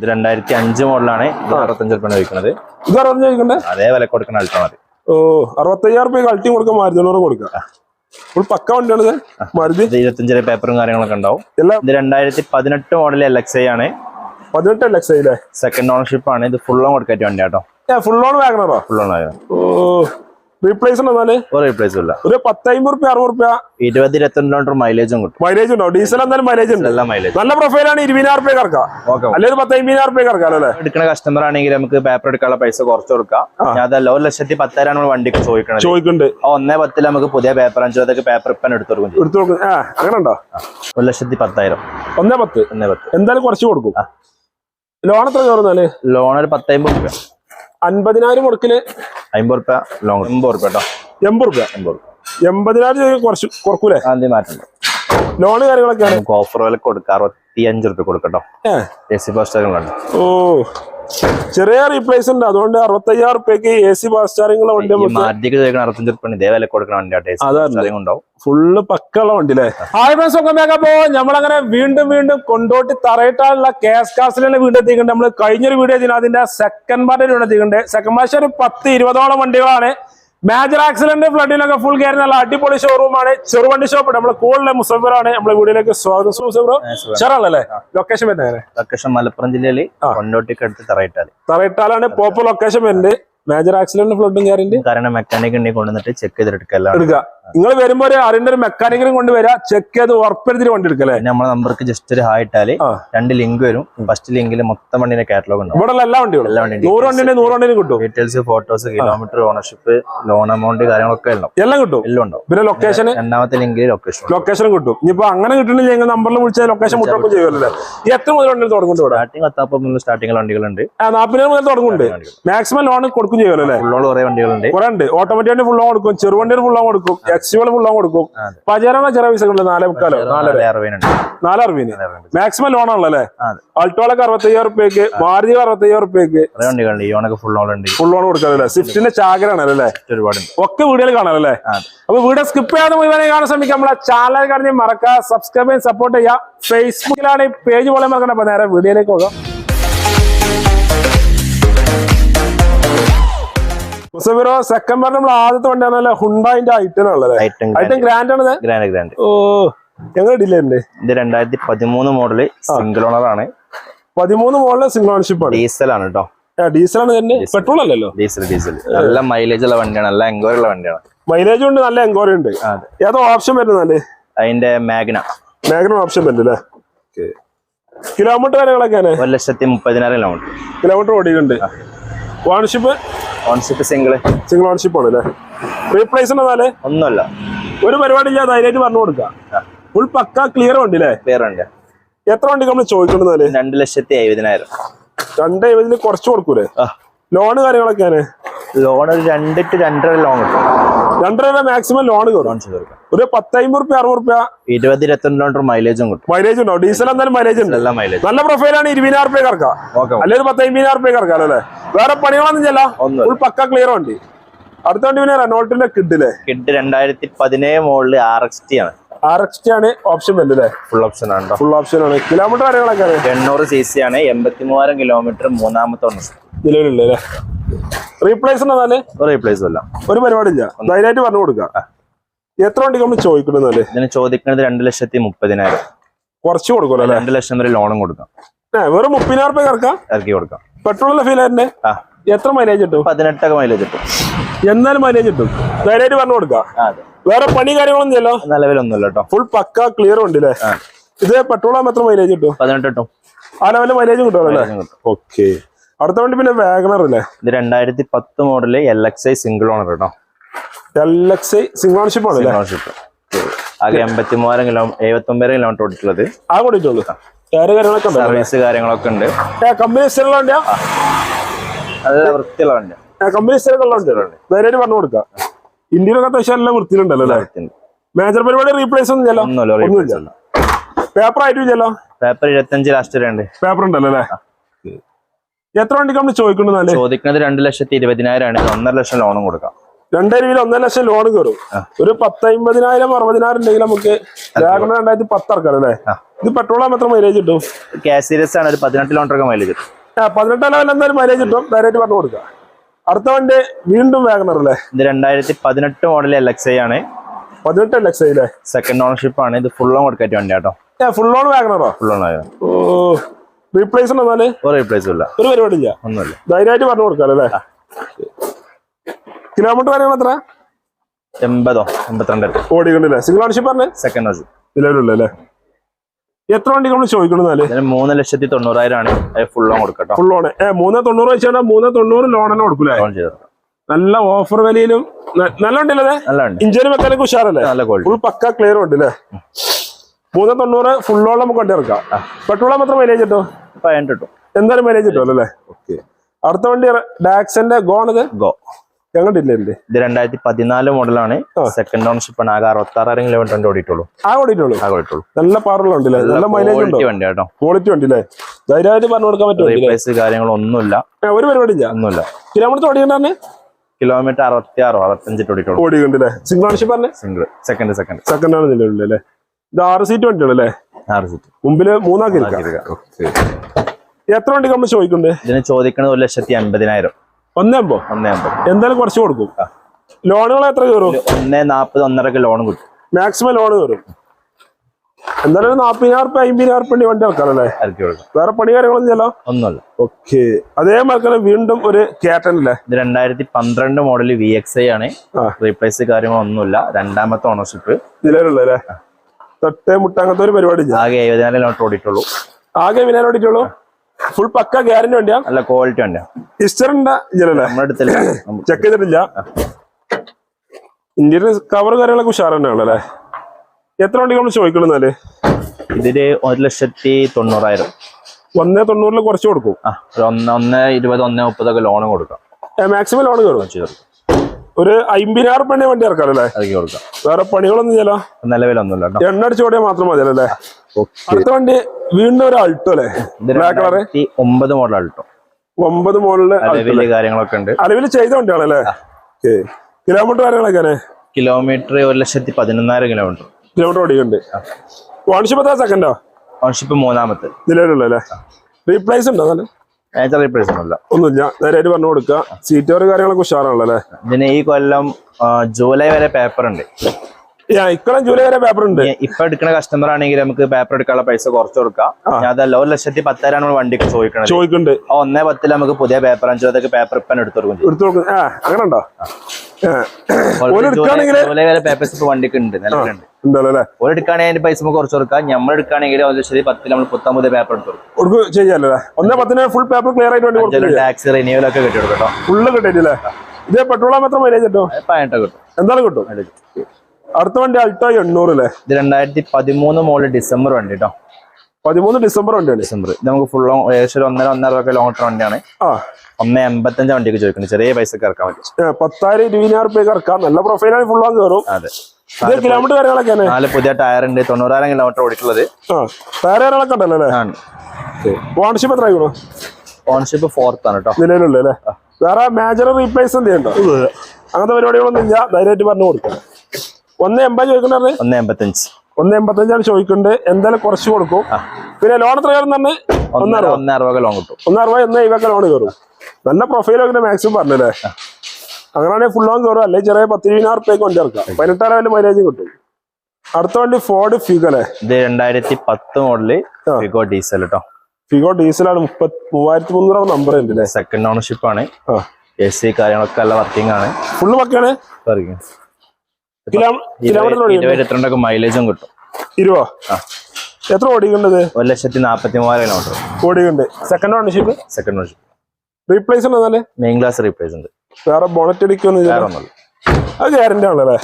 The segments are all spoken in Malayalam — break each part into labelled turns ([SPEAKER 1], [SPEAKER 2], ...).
[SPEAKER 1] ഇത് രണ്ടായിരത്തി അഞ്ച് മോഡലാണ് ഇത് അറുപത്തഞ്ച് റുപ്യാണ് ചോദിക്കുന്നത്.
[SPEAKER 2] ഇത് അറുപത്തഞ്ച് ചോദിക്കണ്ടേ?
[SPEAKER 1] അതേ വില കൊടുക്കുന്ന അൾട്ടോ മതി.
[SPEAKER 2] ഓ അറുപത്തയ്യായിരം റുപ്യ അൾട്ടിയും കൊടുക്കാം മാരുതി തൊണ്ണൂറ് കൊടുക്കാം. ഫുൾ പക്ക വണ്ടിയാണ് മരുതി
[SPEAKER 1] ഇരുപത്തഞ്ചിലെ പേപ്പറും കാര്യങ്ങളൊക്കെ ഉണ്ടാവും. ഇത് രണ്ടായിരത്തി പതിനെട്ട് മോഡൽ എൽ എക്സ് ഐ ആണ്.
[SPEAKER 2] പതിനെട്ട് എൽ എക്സ് അല്ലേ
[SPEAKER 1] സെക്കൻഡ് ഓണർഷിപ്പ് ആണ്. ഇത് ഫുൾ ഓൺ കൊടുക്കാറ്റ് വണ്ടി കേട്ടോ
[SPEAKER 2] ഫുൾ ഓൺ വാഗണറോ
[SPEAKER 1] ഫുൾ ഓൺ ആയോ?
[SPEAKER 2] ഓ. റീപ്ലേസ് ഉണ്ടോ
[SPEAKER 1] ഒരു റീപ്ലേസും ഇല്ല.
[SPEAKER 2] ഒരു പത്തമ്പത് റുപ്യ അറുപത് റുപ്യ.
[SPEAKER 1] ഇരുപത് കിലോമീറ്റർ മൈലേജും കിട്ടും.
[SPEAKER 2] മൈലേജ് ഉണ്ടോ? ഡീസൽ എന്തായാലും മൈലേജ് ഉണ്ട്.
[SPEAKER 1] നല്ല മൈലേജ്
[SPEAKER 2] നല്ല പ്രൊഫൈലാണ് ഇരുപതിനായിരം റുപ്യ
[SPEAKER 1] ഓക്കെ
[SPEAKER 2] അല്ലെങ്കിൽ പത്തമ്പതിനായിരം റുപ്യ ഇറക്കാം അല്ലേ?
[SPEAKER 1] എടുക്കുന്ന കസ്റ്റമർ ആണെങ്കിൽ നമുക്ക് പേപ്പർ എടുക്കാനുള്ള പൈസ കുറച്ച് കൊടുക്കാം. അതല്ല ഒരു ലക്ഷത്തി പത്തായിരം നമ്മൾ വണ്ടിക്ക് ചോദിക്കണത്.
[SPEAKER 2] ചോദിക്കുന്നുണ്ട്
[SPEAKER 1] ഒന്നേ പത്തിൽ നമുക്ക് പുതിയ പേപ്പർ അഞ്ചതൊക്കെ പേപ്പർ ഇപ്പം എടുത്തു കൊടുക്കും
[SPEAKER 2] എടുത്തു ആ അങ്ങനെ ഉണ്ടോ?
[SPEAKER 1] ഒരു ലക്ഷത്തി പത്തായിരം.
[SPEAKER 2] ഒന്നേ പത്ത്.
[SPEAKER 1] ഒന്നേ പത്ത്.
[SPEAKER 2] എന്തായാലും കുറച്ച് കൊടുക്കും. ലോൺ എത്ര കയറുന്നാൽ
[SPEAKER 1] ലോൺ ഒരു പത്തമ്പത് റുപ്യ.
[SPEAKER 2] അൻപതിനായിരം മുടക്കിൽ
[SPEAKER 1] അമ്പത് റുപ്യ ലോൺ എൺപത് റുപ്യ കേട്ടോ.
[SPEAKER 2] എൺപത് റുപ്യ.
[SPEAKER 1] എൺപത് റുപ്യ.
[SPEAKER 2] എൺപതിനായിരം രൂപ കുറച്ച് കുറക്കൂലേ?
[SPEAKER 1] ആദ്യം മാറ്റുണ്ട്
[SPEAKER 2] ലോണ് കാര്യങ്ങളൊക്കെയാണ്?
[SPEAKER 1] ഓഫർ വില കൊടുക്കാം. അറുപത്തി അഞ്ച് റുപ്യ കൊടുക്കട്ടോ
[SPEAKER 2] ഏ.
[SPEAKER 1] എ സി ഫസ്റ്റ്
[SPEAKER 2] ഓ. ചെറിയ റീപ്ലേസ് ഉണ്ട്. അതുകൊണ്ട് അറുപത്തയ്യായിരം റുപ്യക്ക് എ സി സ്റ്റാറിംഗുള്ള വണ്ടി അതാണ്. ഫുള്ള് പക്കുള്ള വണ്ടി അല്ലേ ഹായ് ഫ്രണ്ട്സ് ഒക്കെ മേക്കപ്പോ നമ്മളങ്ങനെ വീണ്ടും വീണ്ടും കൊണ്ടോട്ടി തറയിട്ടാനുള്ള കേസ് കാസിലെ വീണ്ടും എത്തിക്കുന്നുണ്ട് നമ്മൾ കഴിഞ്ഞൊരു വീഡിയോ അതിന്റെ സെക്കൻഡ് പാർട്ടിൽ വീണ്ടും എത്തിക്കുന്നുണ്ട് സെക്കൻഡ് പാർട്ടി ഒരു പത്ത് ഇരുപതോളം വണ്ടികളാണ്. മേജർ ആക്സിഡന്റ് ഫ്ലഡിനൊക്കെ ഫുൾ കയറി നല്ല അടിപൊളി ഷോറൂമാണ് ചെറുവണ്ടി ഷോപ്പ് നമ്മുടെ കൂടുതലെ മുസഫറാണ് നമ്മുടെ വീടിലേക്ക് സ്വാഗതം. ഷെറാണല്ലേ? ലൊക്കേഷൻ വരുന്നത്
[SPEAKER 1] ലൊക്കേഷൻ മലപ്പുറം ജില്ലയിൽ കൊണ്ടോട്ടിക്ക് അടുത്ത് തറയിട്ടാൽ.
[SPEAKER 2] തറയിട്ടാലാണ് പോപ്പർ ലൊക്കേഷൻ വരുന്നത്. മേജർ ആക്സിഡന്റ് ഫ്ലഡും കയറിന്റെ
[SPEAKER 1] കാരണം മെക്കാനിക് ഉണ്ടെങ്കിൽ കൊണ്ടുവന്നിട്ട് ചെക്ക് ചെയ്തെടുക്കലാണ്
[SPEAKER 2] എടുക്കുക. നിങ്ങൾ വരുമ്പോ ഒരു അറിയേണ്ട ഒരു മെക്കാനിക്കിനും കൊണ്ടുവരാ ചെക്ക് ചെയ്ത് ഉറപ്പെടുത്തിട്ട് വണ്ടി എടുക്കല്ലേ?
[SPEAKER 1] നമ്മളെ നമ്പർക്ക് ജസ്റ്റ് ഒരു ഹായ്
[SPEAKER 2] ഇട്ടാൽ
[SPEAKER 1] രണ്ട് ലിങ്ക് വരും. ഫസ്റ്റ് ലിങ്കിൽ മൊത്തം വണ്ടിന്റെ കാറ്റലോഗ് ഉണ്ട്
[SPEAKER 2] ഇവിടെ എല്ലാ വണ്ടികളും?
[SPEAKER 1] എല്ലാ വണ്ടി
[SPEAKER 2] നൂറ് വണ്ടിന്റെ നൂറ് വണ്ടിനും കിട്ടും?
[SPEAKER 1] Details photos kilometer ownership loan amount കാര്യങ്ങളൊക്കെ ഉണ്ടാവും
[SPEAKER 2] എല്ലാം കിട്ടും?
[SPEAKER 1] എല്ലാം ഉണ്ടാവും.
[SPEAKER 2] പിന്നെ ലൊക്കേഷൻ
[SPEAKER 1] രണ്ടാമത്തെ ലിങ്കിൽ ലൊക്കേഷൻ
[SPEAKER 2] ലൊക്കേഷനും കിട്ടും. ഇനിയിപ്പോ അങ്ങനെ കിട്ടണമെങ്കിൽ നമ്പറിൽ വിളിച്ചാൽ ലൊക്കേഷൻ മുട്ടൊക്കെ ചെയ്യുമല്ലോ എത്ര മുതൽ വണ്ടി തുടങ്ങുന്നുണ്ട്
[SPEAKER 1] സ്റ്റാർട്ടിംഗ് പത്താപ്പം മുതൽ സ്റ്റാർട്ടിംഗ് വണ്ടികളുണ്ട്.
[SPEAKER 2] നാൽപ്പതിനായിരം മുതൽ തുടങ്ങുന്നുണ്ട്. മാക്സിമം ലോൺ കൊടുക്കും ചെയ്യുമല്ലോ അല്ലേ?
[SPEAKER 1] ഫുള്ളോട് കുറെ വണ്ടികളുണ്ട്.
[SPEAKER 2] കുറെ ഉണ്ട്. ഓട്ടോമാറ്റിക് ഫുൾ ലോൺ കൊടുക്കും. ചെറുവണ്ടിയുടെ ഫുൾ ലോൺ കൊടുക്കും. ഫുൾ ലോൺ കൊടുക്കും.
[SPEAKER 1] അതെ.
[SPEAKER 2] പജാരണ ചെറിയ പൈസ ഉണ്ട്. നാലേ മുക്കാലോ നാലര
[SPEAKER 1] നാല് അറുപതിനുണ്ട്
[SPEAKER 2] നാലറുപതിന് മാക്സിമം ലോൺ ആണല്ലോ. അൾട്ടോളൊക്കെ അറുപത്തയ്യായിരം റുപ്യക്ക് മാരുതി അറുപത്തയ്യായിരം റുപ്യക്ക്
[SPEAKER 1] ഫുൾ ലോൺ
[SPEAKER 2] ഫുൾ ലോൺ കൊടുക്കാനല്ലേ സ്വിഫ്റ്റിന്റെ ചാകരാണല്ലോ
[SPEAKER 1] ഒരുപാട്
[SPEAKER 2] ഒക്കെ വീടുകൾ കാണാനല്ലേ. അപ്പൊ വീഡിയോ സ്കിപ്പ് ചെയ്യാതെ മുഴുവനെ കാണാൻ ശ്രമിക്കാം. നമ്മളെ ചാനൽ കാണി മറക്കുക സബ്സ്ക്രൈബ് ചെയ്യാൻ സപ്പോർട്ട് ചെയ്യുക ഫേസ്ബുക്കിലാണ് ഈ പേജ് പോലെ മറക്കണ്ട. അപ്പൊ നേരെ വീഡിയോയിലേക്ക് പോകാം. മുസഫിറോ സെക്കൻഡ് പാർട്ട് നമ്മൾ ആദ്യത്തെ വണ്ടിയാണല്ലോ ഹുണ്ടായിന്റെ ഐറ്റം ഉള്ളത്
[SPEAKER 1] ഐറ്റം
[SPEAKER 2] ഗ്രാൻഡ് ആണ്
[SPEAKER 1] ഗ്രാൻഡ് ഗ്രാൻഡ്
[SPEAKER 2] ഓ ഞങ്ങൾ ഡിലുണ്ട്
[SPEAKER 1] ഇത് രണ്ടായിരത്തി പതിമൂന്ന് മോഡൽ സിംഗിൾ ഓണർ ആണ്.
[SPEAKER 2] പതിമൂന്ന് മോഡൽ സിംഗിൾ ഓണർഷിപ്പ് ആണ്.
[SPEAKER 1] ഡീസൽ ആണ് കേട്ടോ
[SPEAKER 2] ഡീസൽ ആണ് തന്നെ പെട്രോൾ അല്ലല്ലോ?
[SPEAKER 1] ഡീസൽ ഡീസൽ നല്ല മൈലേജ് ഉള്ള വണ്ടിയാണ്. നല്ല എൻക്വയറി ഉള്ള വണ്ടിയാണ്.
[SPEAKER 2] മൈലേജ് ഉണ്ട് നല്ല എൻക്വയറി ഉണ്ട്. ഏതോ ഓപ്ഷൻ വരുന്നല്ലേ
[SPEAKER 1] അതിന്റെ മാഗ്ന
[SPEAKER 2] മാഗ്ന ഓപ്ഷൻ വരുന്നല്ലേ അല്ലേ? കിലോമീറ്റർ കാര്യങ്ങളൊക്കെയാണ്
[SPEAKER 1] ഒരു ലക്ഷത്തി മുപ്പതിനായിരം കിലോമീറ്റർ
[SPEAKER 2] കിലോമീറ്റർ ഓടിയിട്ടുണ്ട്. ഓൺഷിപ്പ്
[SPEAKER 1] ഓൺഷിപ്പ് സിംഗിൾ
[SPEAKER 2] സിംഗിൾ ഓൺഷിപ്പ് ആണ് അല്ലേ? റീപ്ലേസ് എന്നാൽ
[SPEAKER 1] ഒന്നുമല്ല.
[SPEAKER 2] ഒരു പരിപാടി ഇല്ല ധൈര്യമായിട്ട് പറഞ്ഞു കൊടുക്കാം ഫുൾ പക്ക ക്ലിയർ വണ്ടി അല്ലേ?
[SPEAKER 1] ഉണ്ട്
[SPEAKER 2] എത്ര വണ്ടി നമ്മൾ ചോദിക്കുന്നത്
[SPEAKER 1] രണ്ട് ലക്ഷത്തി എഴുപതിനായിരം
[SPEAKER 2] രണ്ട് എഴുപതിന് കുറച്ച് കൊടുക്കൂലേ? ലോണ് കാര്യങ്ങളൊക്കെയാണ്
[SPEAKER 1] ലോൺ ഒരു രണ്ട് ടു രണ്ടര ലോൺ കിട്ടും
[SPEAKER 2] രണ്ടര മാക്സിമം ലോൺ കയറും ഒരു പത്തൈമ്പത് റുപ്യ അറുപത് റുപ്യ
[SPEAKER 1] ഇരുപത് ഇരുപത്തിരണ്ട് മൈലേജും കിട്ടും.
[SPEAKER 2] മൈലേജ് ഉണ്ടോ? ഡീസൽ എന്തായാലും മൈലേജ് ഉണ്ട്.
[SPEAKER 1] നല്ല മൈലേജ്
[SPEAKER 2] നല്ല പ്രൊഫൈലാണ് ഇരുപതിനായിരം റുപ്യ
[SPEAKER 1] കറക്കാം.
[SPEAKER 2] അല്ലെങ്കിൽ പത്തൈമ്പതിനായിരം റുപ്യ കറക്കാം അല്ലേ? വേറെ പണികളൊന്നും ചെല്ല ഫുൾ പക്ക ക്ലിയർ വണ്ടി. അടുത്ത വണ്ടി പിന്നെ റെനോൾട്ടിന്റെ കിഡില്ലേ
[SPEAKER 1] കിഡ് രണ്ടായിരത്തി പതിനേഴ് മോളിൽ ആർ എക്സ് ടി ആണ്.
[SPEAKER 2] ആർ എക്സ് ടി ആണ് ഓപ്ഷൻ വരുന്നത്
[SPEAKER 1] ഫുൾ ഓപ്ഷൻ ആണ്
[SPEAKER 2] ഫുൾ ഓപ്ഷൻ ആണ്. കിലോമീറ്റർ കാര്യങ്ങളൊക്കെ
[SPEAKER 1] എണ്ണൂറ് സി സി ആണ്. എൺപത്തി മൂവായിരം കിലോമീറ്റർ മൂന്നാമത്തെ ഓണർഷിപ്പ്
[SPEAKER 2] നിലവിലുള്ളത് അല്ലേ? റീപ്ലേസ് ഉണ്ടെന്നാൽ
[SPEAKER 1] റീപ്ലേസും അല്ല.
[SPEAKER 2] ഒരു പരിപാടി ഇല്ല ധൈര്യമായിട്ട് പറഞ്ഞു കൊടുക്കാം. എത്ര വണ്ടി നമ്മൾ ചോദിക്കണമെന്നാൽ
[SPEAKER 1] ഇതിന് ചോദിക്കുന്നത് രണ്ട് ലക്ഷത്തി മുപ്പതിനായിരം.
[SPEAKER 2] കുറച്ച് കൊടുക്കുമല്ലോ അല്ലേ?
[SPEAKER 1] രണ്ട് ലക്ഷം വരെ ലോണും കൊടുക്കാം.
[SPEAKER 2] ഏ, വെറും മുപ്പതിനായിരം റുപ്യ ഇറക്കാം
[SPEAKER 1] ഇറക്കി കൊടുക്കാം.
[SPEAKER 2] പെട്രോളിന്റെ ഫീൽ തന്നെ
[SPEAKER 1] ആ.
[SPEAKER 2] എത്ര മൈലേജ് കിട്ടും?
[SPEAKER 1] പതിനെട്ടൊക്കെ മൈലേജ് കിട്ടും.
[SPEAKER 2] എന്നാലും മൈലേജ് കിട്ടും. ധൈര്യമായിട്ട് പറഞ്ഞു കൊടുക്കാം.
[SPEAKER 1] ആ, അതെ.
[SPEAKER 2] വേറെ പണി കാര്യങ്ങളൊന്നും ഇല്ലല്ലോ?
[SPEAKER 1] നിലവിലൊന്നുമില്ല കേട്ടോ.
[SPEAKER 2] ഫുൾ പക്ക ക്ലിയർ ഉണ്ട് അല്ലേ. ഇത് പെട്രോൾ ആകുമ്പോൾ എത്ര മൈലേജ് കിട്ടും?
[SPEAKER 1] പതിനെട്ട് കിട്ടും.
[SPEAKER 2] ആ ലെവലിൽ മൈലേജും കിട്ടുമല്ലോ അല്ലേ?
[SPEAKER 1] മൈലേജും കിട്ടും.
[SPEAKER 2] ഓക്കെ അടുത്ത വണ്ടി പിന്നെ വാഗണർ അല്ലേ?
[SPEAKER 1] ഇത് രണ്ടായിരത്തി പത്ത് model L X I single owner കേട്ടോ
[SPEAKER 2] എൽ എക്സ് ഐ സിംഗോൺഷിപ്പ് ആണ് അല്ലേ?
[SPEAKER 1] ഓണർഷിപ്പ് ആകെ എൺപത്തി മൂവായിരം കിലോ എഴുപത്തി ഒമ്പതിനായിരം കിലോമീറ്റർ ഓടിയിട്ടുള്ളത്.
[SPEAKER 2] ആ കൂടിയിട്ടുള്ളൂ കാര്യങ്ങളൊക്കെ
[SPEAKER 1] സർവീസ് കാര്യങ്ങളൊക്കെ ഉണ്ട്.
[SPEAKER 2] കമ്പനി സ്ഥലമുള്ള വണ്ടിയാ?
[SPEAKER 1] നല്ല വൃത്തിയുള്ള വണ്ടിയാണ്
[SPEAKER 2] കമ്പനി സ്ഥലമൊക്കെ വണ്ടിയാണ് പറഞ്ഞു കൊടുക്കാം. ഇന്ത്യയിലൊക്കെ അത്യാവശ്യം നല്ല വൃത്തിയിലുണ്ടല്ലോ അല്ലേ? മേജർ പരിപാടി റീപ്ലേസ് ഒന്നും ചെല്ലോ
[SPEAKER 1] ഒന്നുമില്ല
[SPEAKER 2] പേപ്പർ ആയിട്ടും ചെല്ലോ
[SPEAKER 1] പേപ്പർ ഇരുപത്തഞ്ച് ലാസ്റ്റ് വരെ ഉണ്ട്.
[SPEAKER 2] പേപ്പർ ഉണ്ടല്ലോ അല്ലേ? എത്ര വണ്ടി നമ്മൾ ചോദിക്കണ്ടെന്നാൽ
[SPEAKER 1] ചോദിക്കുന്നത് രണ്ട് ലക്ഷത്തി ഇരുപതിനായിരം ആണ് ഒന്നര ലക്ഷം ലോണും കൊടുക്കാം.
[SPEAKER 2] രണ്ടരുവിൽ ഒന്നര ലക്ഷം ലോൺ കയറും ഒരു പത്തമ്പതിനായിരം അറുപതിനായിരം ഉണ്ടെങ്കിൽ നമുക്ക് വാഗണർ രണ്ടായിരത്തി പത്ത് ഇറക്കാം അല്ലേ ഇത് പെട്രോൾ എത്ര മൈലേജ് കിട്ടും?
[SPEAKER 1] കാസീരിയസ് ആണ് ഒരു പതിനെട്ട് കിലോമീറ്റർ മൈലേജ്
[SPEAKER 2] ആ പതിനെട്ടാം ലെവൽ എന്തായാലും മൈലേജ് കിട്ടും. ഡയറക്റ്റ് പറഞ്ഞു കൊടുക്കാം. അടുത്ത വണ്ടി വീണ്ടും വാഗണർ അല്ലേ?
[SPEAKER 1] ഇത് രണ്ടായിരത്തി പതിനെട്ട് മോഡൽ എൽ എക്സ് ഐ ആണ്.
[SPEAKER 2] പതിനെട്ട് എൽ എക്സ് ഐ അല്ലേ
[SPEAKER 1] സെക്കൻഡ് ഓണർഷിപ്പ് ആണ്. ഇത് ഫുൾ ഓൺ കൊടുക്കാറ്റ് വണ്ടി കേട്ടോ
[SPEAKER 2] ഫുൾ ഓൺ വാഗണറോ
[SPEAKER 1] ഫുൾ ഓൺ ആയോ?
[SPEAKER 2] ഓ. റീപ്ലേസ് എന്നാൽ
[SPEAKER 1] ഒരു റീപ്ലേസ് ഇല്ല.
[SPEAKER 2] ഒരു പരിപാടി ഇല്ല
[SPEAKER 1] ഒന്നുമില്ല.
[SPEAKER 2] ധൈര്യമായിട്ട് പറഞ്ഞു കൊടുക്കാല്ലേ കിലോമീറ്റർ കാര്യങ്ങൾ എത്ര?
[SPEAKER 1] എൺപതോ എൺപത്തിരണ്ട്.
[SPEAKER 2] ഓടിക്കണ്ടല്ലേ? സിംഗിൾ ഓണർഷിപ്പ് പറഞ്ഞേ?
[SPEAKER 1] സെക്കൻഡ് ഓഷൻ
[SPEAKER 2] നിലവിലുള്ള എത്ര വണ്ടി നമ്മൾ
[SPEAKER 1] ചോദിക്കണമെന്നാൽ മൂന്ന് ലക്ഷത്തി തൊണ്ണൂറായിരം ആണ് ഫുൾ ലോൺ കൊടുക്കട്ടോ
[SPEAKER 2] ഫുൾ ലോൺ ഏ മൂന്ന് തൊണ്ണൂറ് വെച്ചാൽ മൂന്ന് തൊണ്ണൂറ് ലോൺ തന്നെ കൊടുക്കൂലേ? നല്ല ഓഫർ വിലയിലും നല്ല ഉണ്ടല്ലേ
[SPEAKER 1] നല്ല ഉണ്ട്
[SPEAKER 2] ഇഞ്ചിന് മെക്കാനിക്ക് ഉഷാറല്ലേ?
[SPEAKER 1] നല്ല
[SPEAKER 2] ഫുൾ പക്ക ക്ലിയർ ഉണ്ട് അല്ലേ? മൂന്ന് തൊണ്ണൂറ് ഫുൾ ലോൺ നമുക്ക് വണ്ടി ഇറക്കാം. പെട്രോൾ മാത്രം മൈലേജ് കിട്ടും?
[SPEAKER 1] പതിനെട്ട് ഹൺഡ്രഡ്
[SPEAKER 2] എന്തായാലും മൈലേജ് കിട്ടുമല്ലോ അല്ലേ? ഓക്കെ അടുത്ത വണ്ടി ഡാക്സന്റെ ഗോണത്
[SPEAKER 1] ഗോ
[SPEAKER 2] ഞങ്ങളുടെ
[SPEAKER 1] ഇത്? രണ്ടായിരത്തി പതിനാല് മോഡലാണ് സെക്കൻഡ് ഓണർഷിപ്പ് ആണ്. ആകെ അറുപത്തി ആറായിരം കിലോമീറ്റർ ഓടിയിട്ടുള്ളൂ.
[SPEAKER 2] ആ ഓടിയിട്ടുള്ളൂ?
[SPEAKER 1] ആ ഓടിയിട്ടുള്ളൂ.
[SPEAKER 2] നല്ല പവറുള്ള ഉണ്ടല്ലേ നല്ല മൈലേജ് ഉണ്ട്?
[SPEAKER 1] വണ്ടി കേട്ടോ.
[SPEAKER 2] ക്വാളിറ്റി ഉണ്ടല്ലേ ധൈര്യമായിട്ട് പറഞ്ഞു കൊടുക്കാൻ പറ്റും
[SPEAKER 1] റീപ്ലേസ് കാര്യങ്ങളൊന്നുമില്ല
[SPEAKER 2] ഒരു പരിപാടി ഇല്ല.
[SPEAKER 1] ഒന്നുമില്ല.
[SPEAKER 2] കിലോമീറ്റർ ഓടിക്കണ്ടേ
[SPEAKER 1] കിലോമീറ്റർ അറുപത്തി ആറോ അറുപത്തഞ്ചിട്ട് ഓടിയിട്ടുള്ളൂ.
[SPEAKER 2] ഓടിക്കണ്ടല്ലേ? Single ownership
[SPEAKER 1] single second second
[SPEAKER 2] second ആണ് നിലവിലുള്ള അല്ലേ? ഇത് ആറ് സീറ്റ് വണ്ടികളല്ലേ?
[SPEAKER 1] ആറ് സീറ്റ്
[SPEAKER 2] മുമ്പിൽ മൂന്നാക്കി എത്ര വണ്ടി നമ്മൾ ചോദിക്കുന്നുണ്ട്?
[SPEAKER 1] ഇതിന് ചോദിക്കുന്നത് ഒരു ലക്ഷത്തി അൻപതിനായിരം.
[SPEAKER 2] ഒന്നേമ്പോ
[SPEAKER 1] ഒന്നേ അമ്പത്.
[SPEAKER 2] എന്തായാലും കുറച്ച് കൊടുക്കും. ലോണുകൾ എത്ര കയറും?
[SPEAKER 1] ഒന്നേ നാൽപ്പത് ഒന്നരക്ക് ലോൺ കിട്ടും.
[SPEAKER 2] മാക്സിമം ലോൺ കയറും. എന്തായാലും നാപ്പതിനായിരം റുപ്യ അമ്പതിനായിരം റുപ്യ വണ്ടി ഇറക്കാനല്ലേ വേറെ പണി കാര്യങ്ങളൊന്നും ചെല്ലോ
[SPEAKER 1] ഒന്നുമല്ല.
[SPEAKER 2] ഓക്കെ. അതേമാതിരി വീണ്ടും ഒരു കേട്ടൻ അല്ലേ
[SPEAKER 1] ഇത് രണ്ടായിരത്തി പന്ത്രണ്ട് മോഡൽ വി എക്സ് ഐ ആണ്. റീപ്ലേസ് കാര്യങ്ങളൊന്നുമില്ല. രണ്ടാമത്തെ ഓണർഷിപ്പ്
[SPEAKER 2] നിലവിലുള്ള തൊട്ടേ മുട്ട അങ്ങനത്തെ ഒരു പരിപാടി
[SPEAKER 1] ആകെ എഴുപതിനായിരം ഓടിയിട്ടുള്ളൂ.
[SPEAKER 2] ആകെ വിനാൻ ഓടിയിട്ടുള്ളൂ? ഫുൾ പക്ക ഗ്യാരണ്ടി വണ്ടിയാ?
[SPEAKER 1] നല്ല ക്വാളിറ്റി വണ്ടിയാ.
[SPEAKER 2] ഹിസ്റ്റർ
[SPEAKER 1] ഉണ്ടല്ലേ
[SPEAKER 2] ചെക്ക് ചെയ്തിട്ടില്ല? ഇന്ത്യയിൽ കവർ കാര്യങ്ങളൊക്കെ ഉഷാർ തന്നെയാണ് അല്ലേ? എത്ര വണ്ടി നമ്മൾ ചോദിക്കണെന്നാൽ?
[SPEAKER 1] ഇതിൽ ഒരു ലക്ഷത്തി തൊണ്ണൂറായിരം.
[SPEAKER 2] ഒന്നേ തൊണ്ണൂറിൽ കുറച്ച് കൊടുക്കും.
[SPEAKER 1] ആ ഒരു ഒന്ന് ഒന്ന് ഇരുപത് ഒന്ന് മുപ്പതൊക്കെ ലോൺ കൊടുക്കാം.
[SPEAKER 2] മാക്സിമം ലോൺ കയറും
[SPEAKER 1] ചെയ്ത്
[SPEAKER 2] ഒരു അമ്പതിനായിരം പണി വണ്ടി ഇറക്കാം അല്ലേ വേറെ പണികളൊന്നും ചെയ്യലോ
[SPEAKER 1] നിലവിലൊന്നുമില്ല
[SPEAKER 2] എണ്ണ അടിച്ച് ഓടിയാൽ മാത്രം മതി അല്ലേ അടുത്ത വണ്ടി വീണ്ടും ഒരു അൾട്ടോ അല്ലേ? ബ്ലാക്ക് കളറ്
[SPEAKER 1] ഒമ്പത് മോഡൽ അൾട്ടോ
[SPEAKER 2] ഒമ്പത്
[SPEAKER 1] മോഡലിൽ കാര്യങ്ങളൊക്കെ ഉണ്ട്.
[SPEAKER 2] അലവിൽ ചെയ്ത വണ്ടിയാണല്ലേ? അല്ലേ കിലോമീറ്റർ കാര്യങ്ങളൊക്കെ
[SPEAKER 1] കിലോമീറ്റർ ഒരു ലക്ഷത്തി പതിനൊന്നായിരം കിലോമീറ്റർ
[SPEAKER 2] കിലോമീറ്റർ ഓടിക്കുന്നുണ്ട് ഓൺഷിപ്പ് എത്ര സെക്കൻഡോ
[SPEAKER 1] ഓൺഷിപ്പ് മൂന്നാമത്തെ.
[SPEAKER 2] നിലവിലുള്ള അല്ലേ? റീപ്ലേസ് ഉണ്ടോ നല്ല
[SPEAKER 1] മേജർ റീപ്ലേസ് ഒന്നുമില്ല.
[SPEAKER 2] നേരായിട്ട് പറഞ്ഞു കൊടുക്കുക. സീറ്റ് ഓരോ കാര്യങ്ങളൊക്കെ ഉഷാറാണല്ലോ അല്ലേ?
[SPEAKER 1] ഇതിന് ഈ കൊല്ലം ജൂലൈ വരെ പേപ്പർ ഉണ്ട്.
[SPEAKER 2] ഇക്കളം ജൂലൈ വരെ പേപ്പർ ഉണ്ട്.
[SPEAKER 1] ഇപ്പൊ എടുക്കുന്ന കസ്റ്റമർ ആണെങ്കിൽ നമുക്ക് പേപ്പർ എടുക്കാനുള്ള പൈസ കുറച്ച് കൊടുക്കാം. അതല്ല ഒരു ലക്ഷത്തി പത്തായിരം നമ്മൾ വണ്ടിക്ക് ചോദിക്കണം
[SPEAKER 2] ചോദിക്കുന്നുണ്ട്
[SPEAKER 1] ഒന്നേ പത്തിൽ നമുക്ക് പുതിയ പേപ്പർ അഞ്ചുപതൊക്കെ പേപ്പർ ഇപ്പം എടുത്തു കൊടുക്കും
[SPEAKER 2] എടുത്തു കൊടുക്കും. അങ്ങനെ ഉണ്ടോ?
[SPEAKER 1] വണ്ടിക്ക് ഉണ്ട്. നിലവിലുണ്ട് അതിന്റെ പൈസ കുറച്ച് കൊടുക്കാം. നമ്മൾ എടുക്കുകയാണെങ്കിൽ ഒരു ലക്ഷത്തി പത്തിൽ നമ്മൾ പേപ്പർ എടുത്തു
[SPEAKER 2] ഒന്നേ പത്തിന് ഫുൾ പേപ്പർ ക്ലിയർ ആയിട്ട് വണ്ടി
[SPEAKER 1] ടാക്സ് റിന്യൂവലൊക്കെ കിട്ടി കൊടുക്കും കേട്ടോ.
[SPEAKER 2] ഫുള്ള് കിട്ടിയിട്ടില്ലേ? ഇതേ പെട്രോൾ മാത്രം മൈലേജ് കിട്ടും?
[SPEAKER 1] അത് പതിനെട്ട് കിട്ടും.
[SPEAKER 2] എന്തായാലും കിട്ടും? അടുത്ത വണ്ടി അൾട്ടോ എണ്ണൂറ് അല്ലേ
[SPEAKER 1] ഇത് രണ്ടായിരത്തി പതിമൂന്ന് മോളിൽ ഡിസംബർ വണ്ടി കേട്ടോ.
[SPEAKER 2] പതിമൂന്ന് ഡിസംബർ വണ്ടിയാണ്.
[SPEAKER 1] ഡിസംബർ. നമുക്ക് ഫുൾ ഏകദേശം ഒന്നര ഒന്നര ഒക്കെ ലോങ് വണ്ടിയാണ്. ഒന്നേ എൺപത്തഞ്ച് വണ്ടിയൊക്കെ ചോദിക്കുന്നത് ചെറിയ പൈസക്ക് ഇറക്കാൻ പറ്റും
[SPEAKER 2] പത്തായിരം ഇരുപതിനായിരം റുപ്യ ഇറക്കാം. നല്ല പ്രൊഫൈലാണ് ഫുൾ ആൻ കയറും
[SPEAKER 1] അതെ.
[SPEAKER 2] ഇത് കിലോമീറ്റർ കാര്യങ്ങളൊക്കെയാണ്
[SPEAKER 1] നാല് പുതിയ ടയർ ഉണ്ട്. തൊണ്ണൂറായിരം കിലോമീറ്റർ ഓടിയിട്ടുള്ളത്.
[SPEAKER 2] ഓൺഷിപ്പ് ടയർ കാര്യങ്ങളൊക്കെ ഉണ്ടല്ലോ ഓണർഷിപ്പ് എത്ര
[SPEAKER 1] ഓൺഷിപ്പ് ഫോർത്ത് ആണ് കേട്ടോ
[SPEAKER 2] നിലവിലുള്ള വേറെ മേജർ റീപ്ലേസ് എന്തെയുണ്ടോ അങ്ങനത്തെ പരിപാടികളൊന്നും ഇല്ല. ധൈര്യമായിട്ട് പറഞ്ഞു കൊടുക്കാം. ഒന്ന് എൺപത് ചോദിക്കണേ
[SPEAKER 1] ഒന്ന് എൺപത്തഞ്ച്.
[SPEAKER 2] ഒന്ന് എൺപത്തഞ്ചാണ് ചോദിക്കുന്നത് എന്തായാലും കുറച്ച് കൊടുക്കും. പിന്നെ ലോൺ എത്ര കയറും തന്നെ
[SPEAKER 1] ഒന്നര രൂപ ലോൺ കിട്ടും.
[SPEAKER 2] ഒന്നര രൂപ ഒന്ന് ഇവക്ക് ലോൺ കയറും. നല്ല അങ്ങനെ മാക്സിമം പറഞ്ഞല്ലേ? അങ്ങനെയാണെങ്കിൽ ഫുൾ ഓൺ കയറും അല്ലെങ്കിൽ ചെറിയ പത്ത് ഇരുപതിനായിരം റുപ്യക്ക് വണ്ടി ഇറക്കാം പതിനെട്ടായിരം വലിയ മൈലേജ് കിട്ടും. അടുത്ത വണ്ടി ഫോർഡ് ഫിഗോ അല്ലേ?
[SPEAKER 1] ഇത് രണ്ടായിരത്തി പത്ത്
[SPEAKER 2] മോഡൽ.
[SPEAKER 1] ഫിഗോ ഡീസൽ കേട്ടോ
[SPEAKER 2] ഫിഗോ ഡീസലാണ് മുപ്പത്തി മൂവായിരത്തി മുന്നൂറ് നമ്പർ ഉണ്ട് അല്ലേ?
[SPEAKER 1] സെക്കൻഡ് ഓണർഷിപ്പ് ആണ്. എ സി കാര്യങ്ങളൊക്കെ നല്ല വർക്കിംഗ് ആണ്.
[SPEAKER 2] ഫുള്ള് വർക്കാണ്
[SPEAKER 1] ഇരുപത്തിരണ്ടൊക്കെ മൈലേജും കിട്ടും.
[SPEAKER 2] ഇരുപോ എത്ര ഓടിക്കേണ്ടത്
[SPEAKER 1] ഒരു ലക്ഷത്തി നാപ്പത്തി മൂവായിരം kilometre
[SPEAKER 2] ഓടിക്കുന്നുണ്ട്. Second ownership
[SPEAKER 1] second ownership
[SPEAKER 2] replace ഉണ്ടെന്നാലേ
[SPEAKER 1] main glass replace ഉണ്ട്.
[SPEAKER 2] വേറെ ബോണറ്റ് അടിക്കൊന്നും അത് ഗ്യാരണ്ടി ആണല്ലേ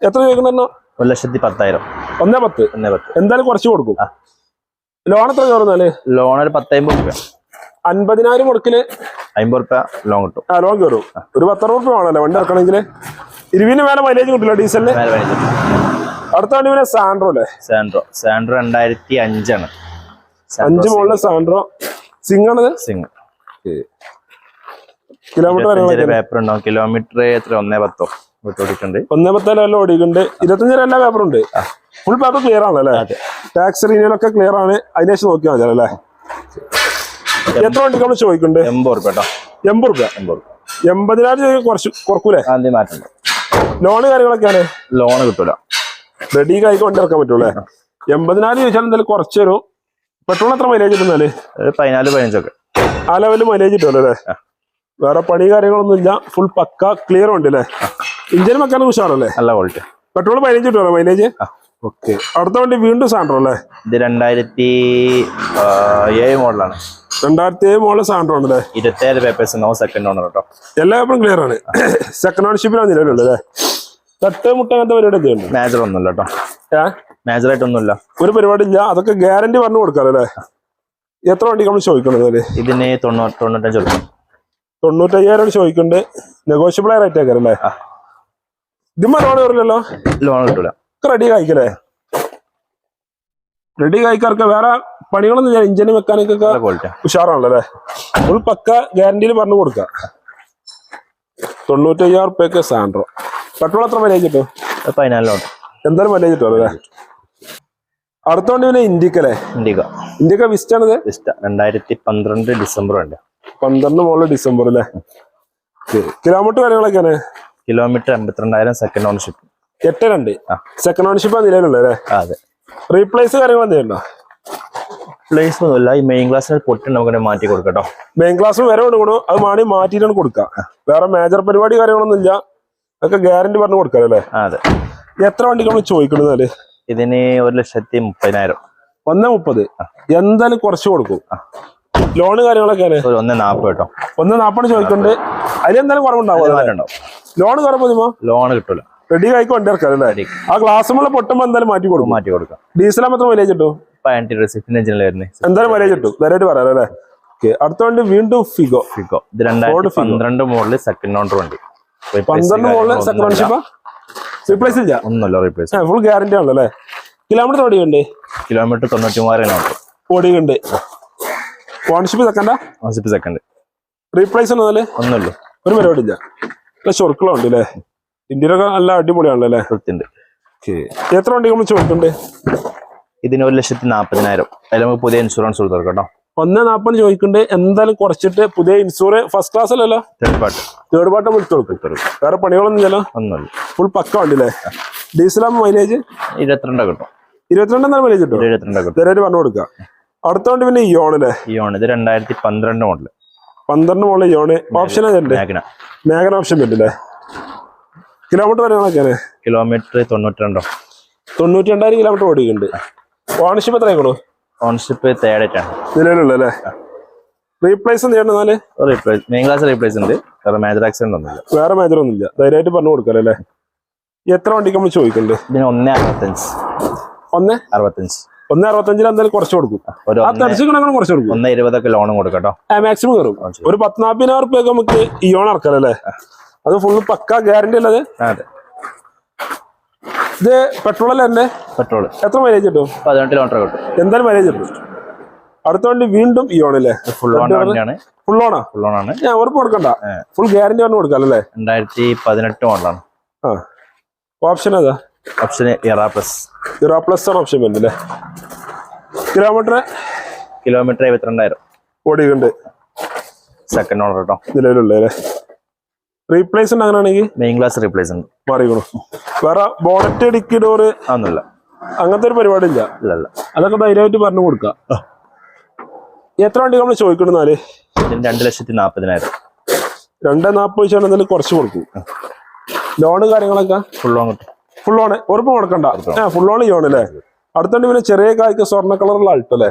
[SPEAKER 2] എത്ര ചോദിക്കുന്നോ
[SPEAKER 1] ഒരു ലക്ഷത്തി പത്തായിരം.
[SPEAKER 2] ഒന്നേ പത്ത്?
[SPEAKER 1] ഒന്നേ പത്ത്.
[SPEAKER 2] എന്തായാലും കുറച്ച് കൊടുക്കും. ലോൺ എത്ര ചോറുന്നാൽ
[SPEAKER 1] ലോൺ ഒരു പത്തമ്പത് രൂപ
[SPEAKER 2] അൻപതിനായിരം കൊടുക്കൽ?
[SPEAKER 1] അമ്പത് റുപ്യ ലോൺ കിട്ടും.
[SPEAKER 2] ആ ലോൺ കയറും ഒരു പത്തറുപത് രൂപ വേണമല്ലേ വണ്ടി ഇറക്കണമെങ്കിൽ ഇരുവിന് വേറെ മൈലേജ് കിട്ടില്ല ഡീസലിന് അടുത്ത വണ്ടി പിന്നെ സാൻഡ്രോ അല്ലേ?
[SPEAKER 1] സാൻഡ്രോ സാൻഡ്രോ രണ്ടായിരത്തി അഞ്ചാണ്.
[SPEAKER 2] അഞ്ച് മുകളിലെ സാൻഡ്രോ സിംഗ് ആണ്
[SPEAKER 1] സിംഗ്
[SPEAKER 2] കിലോമീറ്റർ
[SPEAKER 1] പേപ്പർ ഉണ്ടോ കിലോമീറ്റർ എത്ര? ഒന്നേ പത്തോ?
[SPEAKER 2] ഒന്നേ പത്തേലും എല്ലാം ഓടിക്കുന്നുണ്ട് ഇരുപത്തഞ്ചര എല്ലാ പേപ്പർ ഉണ്ട്. Full paper clear. ടാക്സ് റീനിയലൊക്കെ ക്ലിയർ ആണ്. അതിനേശം നോക്കിയാൽ മതി അല്ലേ? എത്ര വണ്ടിക്ക് നമ്മൾ ചോദിക്കുന്നുണ്ട്?
[SPEAKER 1] എൺപത് റുപ്യ കേട്ടോ.
[SPEAKER 2] എൺപത് റുപ്യ
[SPEAKER 1] എൺപത്
[SPEAKER 2] എൺപതിനായിരം കുറച്ച് കുറക്കൂലേ?
[SPEAKER 1] ലോൺ
[SPEAKER 2] ലോണ് കാര്യങ്ങളൊക്കെയാണ്?
[SPEAKER 1] ലോൺ കിട്ടൂല.
[SPEAKER 2] റെഡി ആയി കൊണ്ട് ഇറക്കാൻ പറ്റൂലേ എൺപതിനായിരം ചോദിച്ചാൽ എന്തായാലും കുറച്ച് തരും പെട്രോൾ എത്ര മൈലേജ്
[SPEAKER 1] കിട്ടുന്നാൽ? പതിനാല് പതിനഞ്ചൊക്കെ.
[SPEAKER 2] ആ ലെവലിൽ മൈലേജ് കിട്ടുമല്ലോ അല്ലേ വേറെ പണി കാര്യങ്ങളൊന്നും ഇല്ല. ഫുൾ പക്ക ക്ലിയർ ഉണ്ട് അല്ലേ? ഇഞ്ചിൻ വെക്കാൻ ഉഷാറല്ലേ?
[SPEAKER 1] നല്ല ക്വാളിറ്റി
[SPEAKER 2] പെട്രോൾ പതിനഞ്ച് കിട്ടുമല്ലോ മൈലേജ് ഓക്കെ അടുത്ത വണ്ടി വീണ്ടും സാൻഡ്രോ അല്ലേ?
[SPEAKER 1] ഇത് രണ്ടായിരത്തി ഏഴ് മോഡലാണ്
[SPEAKER 2] രണ്ടായിരത്തി ഏഴ് മോഡൽ സാൻഡ്രോ ഉണ്ട് അല്ലേ
[SPEAKER 1] ഇരുപത്തേഴ് പേപ്പേഴ്സ് നോ സെക്കൻഡ് ഓണർ കേട്ടോ
[SPEAKER 2] എല്ലാ പേപ്പറും ക്ലിയർ ആണ്. സെക്കൻഡ് ഓണർഷിപ്പിലാണ് നിലവിലുള്ളത് അല്ലേ? തട്ട് മുട്ട അങ്ങനത്തെ പരിപാടി ഉണ്ട്?
[SPEAKER 1] മേജർ ഒന്നുമില്ല കേട്ടോ
[SPEAKER 2] ഏ?
[SPEAKER 1] ആയിട്ടൊന്നുമില്ല.
[SPEAKER 2] ഒരു പരിപാടി ഇല്ല. അതൊക്കെ ഗ്യാരണ്ടി പറഞ്ഞു കൊടുക്കാറോ അല്ലേ? എത്ര വണ്ടി നമ്മൾ ചോദിക്കണത്
[SPEAKER 1] ഇതിന് തൊണ്ണൂറ് തൊണ്ണൂറ്റഞ്ച്
[SPEAKER 2] തൊണ്ണൂറ്റയ്യായിരം ചോദിക്കുന്നുണ്ട് നെഗോഷ്യബിൾ റേറ്റ് ആക്കാറല്ലേ
[SPEAKER 1] ആ.
[SPEAKER 2] ഇതിമ്മ ലോൺ കയറില്ലല്ലോ
[SPEAKER 1] ലോൺ കിട്ടൂല.
[SPEAKER 2] റെഡി കായ്ക്കല്ലേ? റെഡി കായ്ക്കാർക്ക് വേറെ പണികളൊന്നും ഞാൻ ഇഞ്ചിന് മെക്കാനിക്കൊക്കെ
[SPEAKER 1] ഒക്കെ
[SPEAKER 2] ഉഷാറാണല്ലോ അല്ലേ? ഫുൾ പക്ക ഗ്യാരണ്ടിയിൽ പറഞ്ഞു കൊടുക്കാം. തൊണ്ണൂറ്റയ്യായിരം റുപ്യക്ക് സാൻഡ്രോ പെട്രോൾ എത്ര മൈലേജ് കിട്ടും? എന്തായാലും മൈലേജ് കിട്ടും അല്ലേ അടുത്ത വണ്ടി പിന്നെ ഇന്ത്യക്കല്ലേ
[SPEAKER 1] ഇൻഡിക്ക
[SPEAKER 2] ഇന്ത്യക്ക. വിസ്റ്റാണിത്
[SPEAKER 1] ഇഷ്ട രണ്ടായിരത്തി പന്ത്രണ്ട് ഡിസംബർ ഉണ്ട്
[SPEAKER 2] പന്ത്രണ്ട് മുകളിൽ ഡിസംബർ അല്ലേ? കിലോമീറ്റർ കാര്യങ്ങളൊക്കെയാണ്?
[SPEAKER 1] കിലോമീറ്റർ എൺപത്തിരണ്ടായിരം സെക്കൻഡ് ഓണർഷിപ്പ്
[SPEAKER 2] എട്ട് രണ്ട്. സെക്കൻഡ് ഓണർഷിപ്പ് നിലവിലുള്ളത് അല്ലേ?
[SPEAKER 1] അതെ.
[SPEAKER 2] റീപ്ലേസ് കാര്യങ്ങൾ എന്തെയുണ്ടോ
[SPEAKER 1] പ്ലേസ് ഒന്നുമില്ല. ഈ മെയിൻ ക്ലാസ്സിന് പൊട്ടി നമുക്ക് മാറ്റി കൊടുക്കട്ടോ
[SPEAKER 2] മെയിൻ ക്ലാസ് വരെ കൊടുക്കണു. അത് മാണി മാറ്റിയിട്ടാണ് കൊടുക്കുക. വേറെ മേജർ പരിപാടി കാര്യങ്ങളൊന്നും ഇല്ല അതൊക്കെ ഗ്യാരണ്ടി പറഞ്ഞു കൊടുക്കാം അല്ലേ?
[SPEAKER 1] അതെ.
[SPEAKER 2] എത്ര വണ്ടിക്ക് നമ്മൾ ചോദിക്കണെന്നാൽ
[SPEAKER 1] ഇതിന് ഒരു ലക്ഷത്തി മുപ്പതിനായിരം.
[SPEAKER 2] ഒന്ന് മുപ്പത്. എന്തായാലും കുറച്ച് കൊടുക്കും. ലോണ് കാര്യങ്ങളൊക്കെയാണ്
[SPEAKER 1] ഒരു ഒന്ന് നാപ്പത് കേട്ടോ.
[SPEAKER 2] ഒന്ന് നാപ്പത് ചോദിക്കുന്നുണ്ട് അതിലെന്തായാലും കുറവുണ്ടാവും ലോണ് കുറവ്
[SPEAKER 1] ലോൺ കിട്ടൂല.
[SPEAKER 2] റെഡി ആയി വണ്ടി ഇറക്കാം ആ ഗ്ലാസ് മുള്ള പൊട്ടുമ്പോ എന്തായാലും മാറ്റി കൊടുക്കും.
[SPEAKER 1] മാറ്റി കൊടുക്കാം.
[SPEAKER 2] ഡീസൽ മാത്രം മൈലേജ് കിട്ടും? എന്തായാലും മൈലേജ് കിട്ടും. ധൈര്യമായിട്ട് പറയാം അല്ലേ? ഓക്കെ അടുത്ത വണ്ടി വീണ്ടും ഫിഗോ
[SPEAKER 1] ഫിഗോ ഇത് രണ്ടായിരത്തി പന്ത്രണ്ട് മോഡൽ സെക്കൻഡ് ഓണർ വണ്ടി.
[SPEAKER 2] പന്ത്രണ്ട്
[SPEAKER 1] മോഡൽ
[SPEAKER 2] സെക്കൻഡ് ഓൺഷിപ്പ് റീപ്ലേസ് ഇല്ല?
[SPEAKER 1] ഒന്നല്ല റീപ്ലേസ്
[SPEAKER 2] ഫുൾ ഗ്യാരണ്ടി ആണല്ലോ അല്ലേ? കിലോമീറ്റർ ഓടിയുണ്ട്
[SPEAKER 1] കിലോമീറ്റർ തൊണ്ണൂറ്റി മൂവായിരം
[SPEAKER 2] ഓടിയുണ്ട് ഓൺഷിപ്പ് സെക്കൻഡാ
[SPEAKER 1] ഓസിപ്പ് സെക്കൻഡ്
[SPEAKER 2] റീപ്ലേസ് ഒന്നല്ലേ
[SPEAKER 1] ഒന്നല്ല
[SPEAKER 2] ഒരു പരിപാടി ഇല്ല. നല്ല ചൊറുക്കളുണ്ട് അല്ലേ? ഇന്ത്യയിലൊക്കെ നല്ല അടിപൊളിയാണല്ലോ അല്ലേ? എത്ര വണ്ടി നമ്മൾ ചോദിക്കുന്നുണ്ട്?
[SPEAKER 1] ഇതിന് ഒരു ലക്ഷത്തി നാൽപ്പതിനായിരം. അതിൽ നമുക്ക് പുതിയ ഇൻഷുറൻസ് കൊടുത്തു കേട്ടോ.
[SPEAKER 2] ഒന്ന് നാൽപ്പത് ചോദിക്കുന്നുണ്ട്. എന്തായാലും കുറച്ചിട്ട് പുതിയ ഇൻഷുറൻസ് ഫസ്റ്റ് ക്ലാസ് അല്ലല്ലോ?
[SPEAKER 1] തേർഡ് പാർട്ട്
[SPEAKER 2] തേർഡ് പാർട്ട് വിളിച്ചു കൊടുക്കും. വേറെ പണികളൊന്നും ഇല്ലല്ലോ?
[SPEAKER 1] ഒന്നുമില്ല.
[SPEAKER 2] ഫുൾ പക്ക വണ്ടില്ലേ ഡീസലാകുമ്പോൾ മൈലേജ്
[SPEAKER 1] ഇരുപത്തിരണ്ട് കിട്ടും.
[SPEAKER 2] ഇരുപത്തിരണ്ട് എന്നാലും മൈലേജ് കിട്ടും
[SPEAKER 1] ഇരുപത്തിരണ്ട് കിട്ടും.
[SPEAKER 2] ധൈര്യമായിട്ട് പറഞ്ഞു കൊടുക്കുക. അടുത്ത വണ്ടി പിന്നെ
[SPEAKER 1] യോണല്ലേ യോൺ ഇത് രണ്ടായിരത്തി പന്ത്രണ്ട് മോഡൽ
[SPEAKER 2] പന്ത്രണ്ട് മോഡൽ ഇയോണ് ഓപ്ഷൻ മേഘന ഓപ്ഷൻ പറ്റില്ലേ കിലോമീറ്റർ കാര്യങ്ങളൊക്കെയാണ്
[SPEAKER 1] കിലോമീറ്റർ തൊണ്ണൂറ്റി രണ്ടോ
[SPEAKER 2] തൊണ്ണൂറ്റി രണ്ടായിരം കിലോമീറ്റർ ഓടിക്കുന്നുണ്ട് ഓണർഷിപ്പ് എത്ര ആയിക്കോളൂ
[SPEAKER 1] ഓണർഷിപ്പ് തേർഡായിട്ടാണ്
[SPEAKER 2] നിലവിലുള്ള അല്ലേ? Replace
[SPEAKER 1] replace main glass replace ഉണ്ട്. വേറെ മേജർ ആക്സിഡന്റ് ഒന്നുമില്ല.
[SPEAKER 2] വേറെ മേജർ ഒന്നുമില്ല. ധൈര്യമായിട്ട് പറഞ്ഞു കൊടുക്കാം അല്ലേ? എത്ര വണ്ടിക്ക് നമ്മൾ ചോദിക്കുന്നുണ്ട്
[SPEAKER 1] ഇതിന് ഒന്ന് അറുപത്തഞ്ച്.
[SPEAKER 2] ഒന്ന്?
[SPEAKER 1] അറുപത്തഞ്ച്.
[SPEAKER 2] ഒന്ന് എന്തായാലും കുറച്ച് കൊടുക്കും. ആ കുറച്ച് കൊടുക്കും.
[SPEAKER 1] ഒന്ന് ഇരുപതൊക്കെ ലോണും കൊടുക്കട്ടോ.
[SPEAKER 2] മാക്സിമം കയറും. ഒരു പത്നാപ്പതിനായിരം റുപ്യൊക്കെ നമുക്ക് ഇയോൺ ഇറക്കാം അല്ലേ? അത് ഫുള്ള് പക്ക ഗ്യാരണ്ടി അല്ലേ
[SPEAKER 1] അതെ.
[SPEAKER 2] ഇത് പെട്രോൾ അല്ലേ എന്റെ
[SPEAKER 1] പെട്രോൾ
[SPEAKER 2] എത്ര മൈലേജ് കിട്ടും?
[SPEAKER 1] പതിനെട്ട് കിലോമീറ്റർ കിട്ടും.
[SPEAKER 2] എന്തായാലും മൈലേജ് കിട്ടും? അടുത്ത വണ്ടി വീണ്ടും ഇയോൺ അല്ലേ?
[SPEAKER 1] ഫുൾ
[SPEAKER 2] ഫുൾ ഓണാ
[SPEAKER 1] ഫുൾ ഓണാണ്
[SPEAKER 2] ഞാൻ ഉറപ്പ് കൊടുക്കണ്ട. ഫുൾ ഗ്യാരണ്ടി പറഞ്ഞു കൊടുക്കാം അല്ലേ?
[SPEAKER 1] രണ്ടായിരത്തി പതിനെട്ട് മോഡലാണ്
[SPEAKER 2] ആ. ഓപ്ഷൻ ഏതാ?
[SPEAKER 1] Option Era plus
[SPEAKER 2] Era plus ആണ് ഓപ്ഷൻ വരുന്നില്ലേ കിലോമീറ്റർ
[SPEAKER 1] കിലോമീറ്റർ എഴുപത്തിരണ്ടായിരം.
[SPEAKER 2] ഓടിയുണ്ട്
[SPEAKER 1] സെക്കൻഡ് ഓണർ കേട്ടോ
[SPEAKER 2] നിലവിലുള്ള അല്ലേ? റീപ്ലേസ് ഉണ്ട് അങ്ങനെയാണെങ്കിൽ?
[SPEAKER 1] മെയിൻ ക്ലാസ് റീപ്ലേസ് ഉണ്ട്.
[SPEAKER 2] മാറിക്കണു വേറെ ബോണറ്റ് ഡിക്കി ഡോറ്
[SPEAKER 1] അതൊന്നുമില്ല.
[SPEAKER 2] അങ്ങനത്തെ ഒരു പരിപാടി ഇല്ല.
[SPEAKER 1] ഇല്ല
[SPEAKER 2] അതൊക്കെ ധൈര്യമായിട്ട് പറഞ്ഞു കൊടുക്കാം എത്ര വണ്ടി നമ്മൾ
[SPEAKER 1] ചോദിക്കണമെന്നാൽ രണ്ട് ലക്ഷത്തി നാൽപ്പതിനായിരം.
[SPEAKER 2] രണ്ട് നാൽപ്പത് ലക്ഷം കുറച്ച് കൊടുക്കും. ലോണ് കാര്യങ്ങളൊക്കെ?
[SPEAKER 1] ഫുൾ കിട്ടും.
[SPEAKER 2] ഫുൾ ഓണ് ഉറപ്പ് കൊടുക്കണ്ട. ആ ഫുൾ ഓൺ ചെയ്യണം അല്ലേ അടുത്തോണ്ട് പിന്നെ ചെറിയ കായ്ക്ക് സ്വർണ കളറുള്ള ആൾട്ടോ അല്ലേ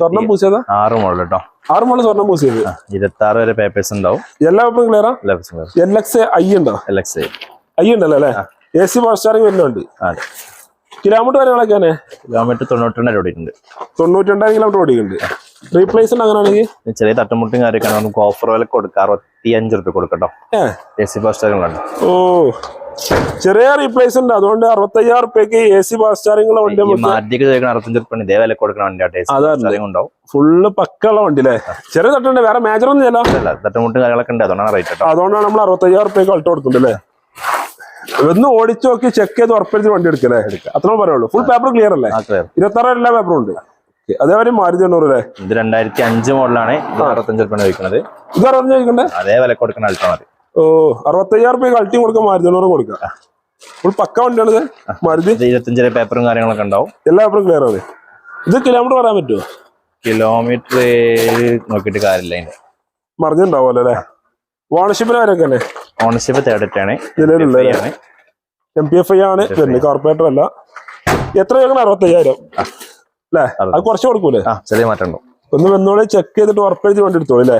[SPEAKER 2] സ്വർണം
[SPEAKER 1] രണ്ടായിരത്തി ആറ് മോഡൽ കേട്ടോ
[SPEAKER 2] ആറ് മോൾ സ്വർണം പൂസിയത്
[SPEAKER 1] ഇരുപത്തി ആറ് വരെ പേപ്പേഴ്സ് ഉണ്ടാവും.
[SPEAKER 2] എല്ലാ ക്ലിയറാ
[SPEAKER 1] ലെഫ്റ്റ്
[SPEAKER 2] എൽ എക്സ് ഐ ഉണ്ടോ?
[SPEAKER 1] എൽ എക്സ്
[SPEAKER 2] ഐ ഉണ്ടല്ലോ അല്ലേ എ സി പവർ സ്റ്റാറിംഗ് വരുന്നുണ്ട്. കിലോമീറ്റർ കാര്യങ്ങളൊക്കെ
[SPEAKER 1] കിലോമീറ്റർ തൊണ്ണൂറ്റി രണ്ടായിരം ഓടിയിട്ടുണ്ട്.
[SPEAKER 2] തൊണ്ണൂറ്റി രണ്ടായിരം കിലോമീറ്റർ ഓടിക്കുന്നുണ്ട് റീപ്ലേസ്മെന്റ് അങ്ങനെയാണെങ്കിൽ
[SPEAKER 1] ചെറിയ തട്ടുമുട്ടും കാര്യമൊക്കെ നമുക്ക് ഓഫർ വില കൊടുക്കാം അറുപത്തി അഞ്ച് റുപ്യ കൊടുക്കട്ടോ. എ സി പോസ്റ്ററുകളുണ്ട്
[SPEAKER 2] ഓ. ചെറിയ റീപ്ലേസ്മെന്റ് അതുകൊണ്ട് അറുപത്തയ്യായിരം റുപ്യക്ക് എ സി ഫാസ്റ്റാറിംഗുള്ള വണ്ടി
[SPEAKER 1] മാറ്റിക്ക് അറുപത്തഞ്ച് റുപ്യ ഇതേ വില കൊടുക്കണ ഉണ്ടാവും.
[SPEAKER 2] ഫുള്ള് പക്കുള്ള വണ്ടി അല്ലേ? ചെറിയ തട്ടുണ്ട്. വേറെ മേജർ ഒന്നും
[SPEAKER 1] അല്ല തട്ടുമുട്ടും കാര്യങ്ങളൊക്കെ ഉണ്ട്. അതുകൊണ്ടാണ് റേറ്റ് കേട്ടോ.
[SPEAKER 2] അതുകൊണ്ടാണ് നമ്മൾ അറുപത്തയ്യായിരം റുപ്യക്ക് അൾട്ട് കൊടുക്കുന്നുണ്ട് അല്ലേ? ഒന്ന് ഓടിച്ചു നോക്കി ചെക്ക് ചെയ്ത് ഉറപ്പിച്ച് വണ്ടി എടുക്കല്ലേ അത്രയും പറയുള്ളൂ ഫുൾ പേപ്പർ ക്ലിയർ അല്ലേ? ഇരുപത്തി ആറ് എല്ലാ പേപ്പറും ഉണ്ട്. അതേമാതിരി മാരുതി എണ്ണൂറ് അല്ലേ?
[SPEAKER 1] ഇത് രണ്ടായിരത്തി അഞ്ച് മോഡലാണ് അറുപത്തഞ്ച് റുപ്യാണ് ചോദിക്കുന്നത്
[SPEAKER 2] ഇത് അറുപത്തഞ്ച് ചോദിക്കണ്ടേ
[SPEAKER 1] അതേ വില കൊടുക്കണ അൾട്ടോ മതി
[SPEAKER 2] ഓ അറുപത്തയ്യായിരം റുപ്യ അൾട്ടിയും കൊടുക്കാം മാരുതി എണ്ണൂറ് കൊടുക്കാം. ഫുൾ പക്ക വണ്ടിയാണ് മാരുതി.
[SPEAKER 1] ഇത് ഇരുപത്തഞ്ചര പേപ്പറും കാര്യങ്ങളൊക്കെ ഉണ്ടാവും.
[SPEAKER 2] എല്ലാ പേപ്പറും ക്ലിയർ ആണ്. ഇത് കിലോമീറ്റർ പറയാൻ പറ്റുമോ
[SPEAKER 1] കിലോമീറ്റർ നോക്കിയിട്ട് കാര്യമില്ല അതിന്റെ
[SPEAKER 2] മറിഞ്ഞുണ്ടാവുമല്ലോ അല്ലേ? ഓണർഷിപ്പിന് ആരൊക്കെ അല്ലേ?
[SPEAKER 1] ഓണർഷിപ്പ് തേർഡിട്ടാണ്
[SPEAKER 2] നിലവിലുള്ള എം പി എഫ് ഐ ആണ്. കോർപ്പറേറ്റർ അല്ല. എത്ര ചോദിക്കണം അറുപത്തയ്യായിരം. അല്ലേ അത്. കുറച്ച് കൊടുക്കൂലേ?
[SPEAKER 1] ചെറിയ മാറ്റം
[SPEAKER 2] ഒന്ന് വന്നോളെ ചെക്ക് ചെയ്തിട്ട് ഉറപ്പെടുത്തി വണ്ടി എടുത്തോളൂ അല്ലേ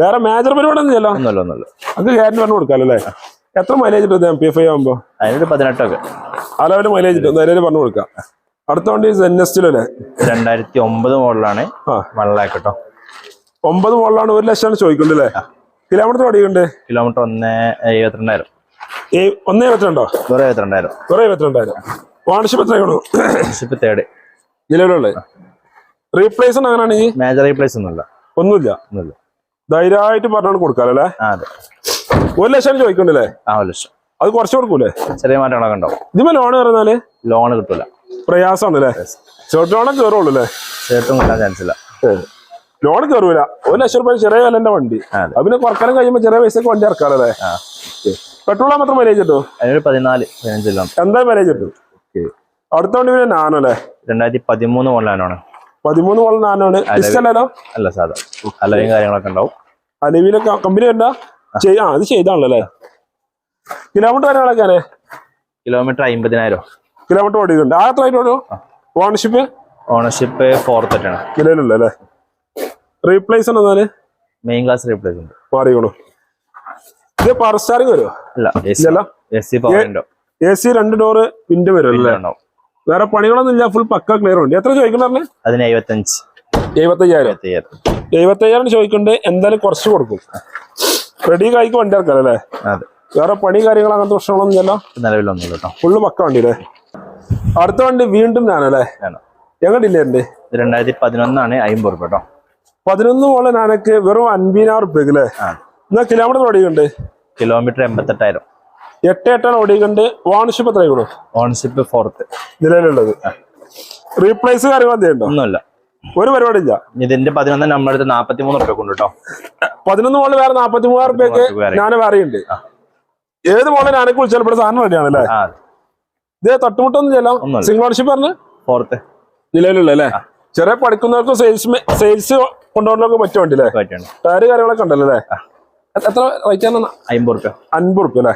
[SPEAKER 2] വേറെ മേജർ പരിപാടി ഒന്നും ചെയ്യല്ല
[SPEAKER 1] ഒന്നുമല്ല ഒന്നുമല്ല.
[SPEAKER 2] അത് ഗ്യാരണ്ടി പറഞ്ഞു കൊടുക്കാമല്ലോ അല്ലേ എത്ര മൈലേജ് ഉണ്ട് എം പി എഫ് ഐ ആകുമ്പോ
[SPEAKER 1] അതിനൊരു പതിനെട്ടൊക്കെ.
[SPEAKER 2] ആ ലെവൽ മൈലേജ് ധൈര്യം പറഞ്ഞു കൊടുക്കാം. അടുത്ത വണ്ടി എൻ എസ് എൻഎസ്റ്റിലല്ലേ
[SPEAKER 1] രണ്ടായിരത്തി ഒമ്പത് മോഡലാണ്. വൺ ലാക്ക് കേട്ടോ
[SPEAKER 2] ഒമ്പത് മോഡലാണ് ഒരു ലക്ഷമാണ് ചോദിക്കുന്നത് അല്ലേ കിലോമീറ്റർ ഓടിയുണ്ട്
[SPEAKER 1] കിലോമീറ്റർ ഒന്ന് എഴുപത്തിരണ്ടായിരം.
[SPEAKER 2] ഒന്ന് എഴുപത്തിരണ്ടോ?
[SPEAKER 1] വെറും എഴുപത്തിരണ്ടായിരം.
[SPEAKER 2] വേറെ എഴുപത്തിരണ്ടായിരം. വാണിഷിപ്പ് എത്രയാണോ
[SPEAKER 1] ഓണർഷിപ്പ് തേർഡ്
[SPEAKER 2] നിലവിലുള്ളത് റീപ്ലേസ് അങ്ങനെയാണെങ്കിൽ?
[SPEAKER 1] മേജർ റീപ്ലേസ് ഒന്നുമില്ല.
[SPEAKER 2] ഒന്നുമില്ല.
[SPEAKER 1] ഒന്നുമില്ല.
[SPEAKER 2] ധൈര്യമായിട്ട് പറഞ്ഞാണ്
[SPEAKER 1] കൊടുക്കാല്ലേ അതെ.
[SPEAKER 2] ഒരു ലക്ഷം ചോദിക്കണ്ടല്ലേ
[SPEAKER 1] ആ ഒരു ലക്ഷം.
[SPEAKER 2] അത് കുറച്ച് കൊടുക്കൂലേ?
[SPEAKER 1] ചെറിയ മാറ്റങ്ങളൊക്കെ ഉണ്ടാവും.
[SPEAKER 2] ഇതിപ്പോ ലോൺ പറഞ്ഞാൽ?
[SPEAKER 1] ലോൺ കിട്ടൂല.
[SPEAKER 2] പ്രയാസമാണ് അല്ലേ ഷോർട്ട് കേറുള്ളൂ കയറുള്ളൂ അല്ലേ
[SPEAKER 1] കിട്ടാൻ ചാൻസ് ഇല്ല.
[SPEAKER 2] ലോൺ കയറൂല ഒരു ലക്ഷം രൂപ ചെറിയ വിലന്റെ വണ്ടി.
[SPEAKER 1] അതിനെ അതെ.
[SPEAKER 2] പിന്നെ കുറക്കാനും കഴിയുമ്പോ ചെറിയ പൈസക്ക് വണ്ടി ഇറക്കാറല്ലേ
[SPEAKER 1] പെട്രോളാ
[SPEAKER 2] പെട്രോൾ മാത്രം മൈലേജ് കിട്ടും
[SPEAKER 1] അതിനൊരു പതിനാല് പതിനഞ്ച് കിലോമീറ്റർ.
[SPEAKER 2] എന്തായാലും മൈലേജ് കിട്ടും? അടുത്ത വണ്ടി പിന്നെ നാനോ അല്ലേ?
[SPEAKER 1] രണ്ടായിരത്തി പതിമൂന്ന് മോഡലാണ്
[SPEAKER 2] പതിമൂന്ന്
[SPEAKER 1] അല്ല സാധാ. അലവിയും കാര്യങ്ങളൊക്കെ ഉണ്ടാവും.
[SPEAKER 2] അലവിലെ കമ്പനി വരണ്ട ആ. അത് ചെയ്താണല്ലോ അല്ലേ? കിലോമീറ്റർ കാര്യങ്ങളൊക്കെയാണ്
[SPEAKER 1] കിലോമീറ്റർ അമ്പതിനായിരം.
[SPEAKER 2] കിലോമീറ്റർ ഓടിയിട്ടുണ്ട് ആ എത്ര ആയിട്ട് ഓണർഷിപ്പ്
[SPEAKER 1] ഓണർഷിപ്പ് ഫോർത്ത് ആണ്.
[SPEAKER 2] കിലോയിലുള്ള അല്ലേ? റീപ്ലേസ് എന്നാൽ
[SPEAKER 1] മെയിൻ ക്ലാസ് റീപ്ലേസ് ഉണ്ട്.
[SPEAKER 2] മാറിക്കോളൂ ഇത് പവർ സ്റ്റാറിംഗ് വരുമോ
[SPEAKER 1] ഉണ്ടോ
[SPEAKER 2] എ സി രണ്ട് ഡോറ് വിൻഡ് വരും അല്ലേ വേറെ പണികളൊന്നും ഇല്ല ഫുൾ പക്ക ക്ലിയർ ഉണ്ട്. എത്ര ചോദിക്കണേ
[SPEAKER 1] അതിന് എഴുപത്തഞ്ച്.
[SPEAKER 2] എഴുപത്തയ്യായിരം.
[SPEAKER 1] എഴുപത്തയ്യായിരം.
[SPEAKER 2] ചോദിക്കുന്നുണ്ട് എന്തായാലും കുറച്ച് കൊടുക്കും. റെഡി കായ്ക്ക് വണ്ടി ഇറക്കാം അല്ലേ? വേറെ പണി കാര്യങ്ങൾ അങ്ങനത്തെ പ്രശ്നങ്ങളൊന്നും ഇല്ലല്ലോ?
[SPEAKER 1] നിലവിലൊന്നും കേട്ടോ.
[SPEAKER 2] ഫുള്ള് പക്ക വണ്ടി അല്ലേ? അടുത്ത വണ്ടി വീണ്ടും ഞാനല്ലേ എങ്ങോട്ടില്ലേ എന്റെ
[SPEAKER 1] രണ്ടായിരത്തി പതിനൊന്നാണ് അമ്പത് റുപ്യ കേട്ടോ.
[SPEAKER 2] പതിനൊന്ന് മോളെ ഞാനൊക്കെ വെറും അൻപതിനായിരം റുപ്യക്ക് അല്ലേ? എന്നാ കിലോമീറ്റർ ഓടിക്കുന്നുണ്ട്
[SPEAKER 1] കിലോമീറ്റർ എൺപത്തെട്ടായിരം.
[SPEAKER 2] എട്ട് എട്ടാണ് ഓടിക്കണ്ട് ഓണർഷിപ്പ് എത്ര ആയിക്കണു
[SPEAKER 1] ഓണർഷിപ്പ് ഫോർത്ത്
[SPEAKER 2] നിലവിലുള്ളത്. റീപ്ലേസ് കാര്യങ്ങൾ എന്തെയുണ്ടോ
[SPEAKER 1] ഒന്നുമില്ല.
[SPEAKER 2] ഒരു പരിപാടി ഇല്ല.
[SPEAKER 1] ഇതിന്റെ പതിനൊന്ന് നമ്മുടെ അടുത്ത് നാപ്പത്തി മൂന്ന് റുപ്യ കൊണ്ട് കേട്ടോ
[SPEAKER 2] പതിനൊന്ന് മോളിൽ വേറെ നാപ്പത്തി മൂവായിരം റുപ്യക്ക് ഞാൻ വേറെയുണ്ട് ഏത് മോളിൽ ഞാനെ കുളിച്ചാൽ ഇവിടെ സാധനം റെഡിയാണ് അല്ലേ? ഇത് തട്ടുമുട്ടൊന്നും ചെയ്യலாம் സിംഗിൾ ഓണർഷിപ്പ് പറഞ്ഞു?
[SPEAKER 1] ഫോർത്ത്
[SPEAKER 2] നിലവിലുള്ള അല്ലേ? ചെറിയ പഠിക്കുന്നവർക്ക് സെയിൽസ് സെയിൽസ് കൊണ്ടുപോകാനൊക്കെ പറ്റും ടയർ കാര്യങ്ങളൊക്കെ ഉണ്ടല്ലോ അല്ലേ? എത്ര റേറ്റ് ആണ്
[SPEAKER 1] അമ്പത് റുപ്യ
[SPEAKER 2] അൻപത് റുപ്യ അല്ലേ?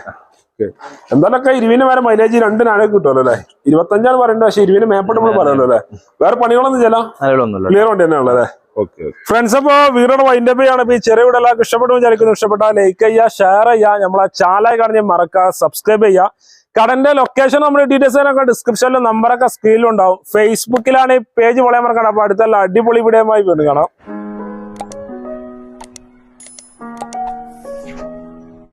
[SPEAKER 2] എന്തായാലൊക്കെ ഇരുവിന് വരെ മൈലേജ് രണ്ട് നാണയം കിട്ടുമല്ലോ അല്ലേ? ഇരുപത്തഞ്ചാണ് പറയേണ്ടത് പക്ഷെ ഇരുവിന് മേപ്പോട്ട് നമ്മൾ പറയുമല്ലോ അല്ലേ? വേറെ പണികളൊന്നും
[SPEAKER 1] ചില
[SPEAKER 2] ക്ലിയർ വണ്ടി തന്നെയാണല്ലോ അല്ലേ? ഫ്രണ്ട്സ് അപ്പോ വീടോട് വൈൻഡ് അപ്പ് ചെയ്യാണ് ഈ ചെറിയ വീടെല്ലാം ഇഷ്ടപ്പെട്ടു വിചാരിക്കുന്നു. ഇഷ്ടപ്പെട്ടാൽ ലൈക്ക് ചെയ്യുക ഷെയർ ചെയ്യുക. നമ്മളെ ചാലായി കാണിച്ച് മറക്കുക സബ്സ്ക്രൈബ് ചെയ്യുക. കടന്റെ ലൊക്കേഷൻ നമ്മുടെ ഡീറ്റെയിൽസ് ഒക്കെ ഡിസ്ക്രിപ്ഷനിൽ നമ്പറൊക്കെ സ്ക്രീനിലുണ്ടാവും ഫേസ്ബുക്കിലാണ് ഈ പേജ് വളരെ മറക്കണം അപ്പൊ അടുത്തുള്ള അടിപൊളി വീഡിയോ ആയി വീണ്ടും കാണാം.